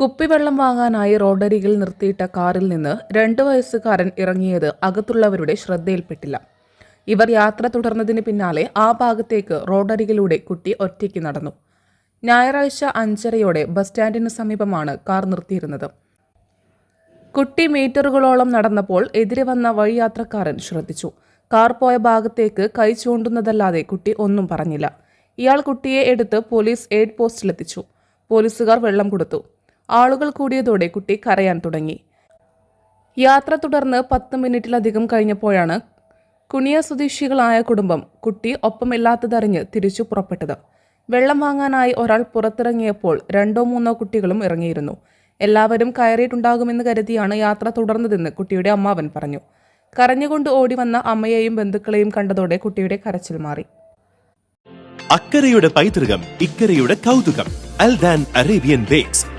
കുപ്പിവെള്ളം വാങ്ങാനായി റോഡരികിൽ നിർത്തിയിട്ട കാറിൽ നിന്ന് രണ്ട് വയസ്സുകാരൻ ഇറങ്ങിയത് അകത്തുള്ളവരുടെ ശ്രദ്ധയിൽപ്പെട്ടില്ല. ഇവർ യാത്ര തുടർന്നതിന് പിന്നാലെ ആ ഭാഗത്തേക്ക് റോഡരികിലൂടെ കുട്ടി ഒറ്റയ്ക്ക് നടന്നു. ഞായറാഴ്ച അഞ്ചരയോടെ ബസ് സ്റ്റാൻഡിന് സമീപമാണ് കാർ നിർത്തിയിരുന്നത്. കുട്ടി മീറ്ററുകളോളം നടന്നപ്പോൾ എതിരെ വന്ന വഴിയാത്രക്കാരൻ ശ്രദ്ധിച്ചു. കാർ പോയ ഭാഗത്തേക്ക് കൈ ചൂണ്ടുന്നതല്ലാതെ കുട്ടി ഒന്നും പറഞ്ഞില്ല. ഇയാൾ കുട്ടിയെ എടുത്ത് പോലീസ് എയ്ഡ് പോസ്റ്റിലെത്തിച്ചു. പോലീസുകാർ വെള്ളം കൊടുത്തു. ആളുകൾ കൂടിയതോടെ കുട്ടി കരയാൻ തുടങ്ങി. യാത്ര തുടർന്ന് പത്ത് മിനിറ്റിലധികം കഴിഞ്ഞപ്പോഴാണ് കുണിയ സ്വദേശികളായ കുടുംബം കുട്ടി ഒപ്പമില്ലാത്തതറിഞ്ഞ് തിരിച്ചു പുറപ്പെട്ടത്. വെള്ളം വാങ്ങാനായി ഒരാൾ പുറത്തിറങ്ങിയപ്പോൾ രണ്ടോ മൂന്നോ കുട്ടികളും ഇറങ്ങിയിരുന്നു. എല്ലാവരും കയറിയിട്ടുണ്ടാകുമെന്ന് കരുതിയാണ് യാത്ര തുടർന്നതെന്ന് കുട്ടിയുടെ അമ്മാവൻ പറഞ്ഞു. കരഞ്ഞുകൊണ്ട് ഓടി വന്ന അമ്മയെയും ബന്ധുക്കളെയും കണ്ടതോടെ കുട്ടിയുടെ കരച്ചിൽ മാറി. അക്കരയുടെ പൈതൃകം ഇക്കരയുടെ കൗതുകം. അൽദാൻ അറേബ്യൻ ബേക്സ്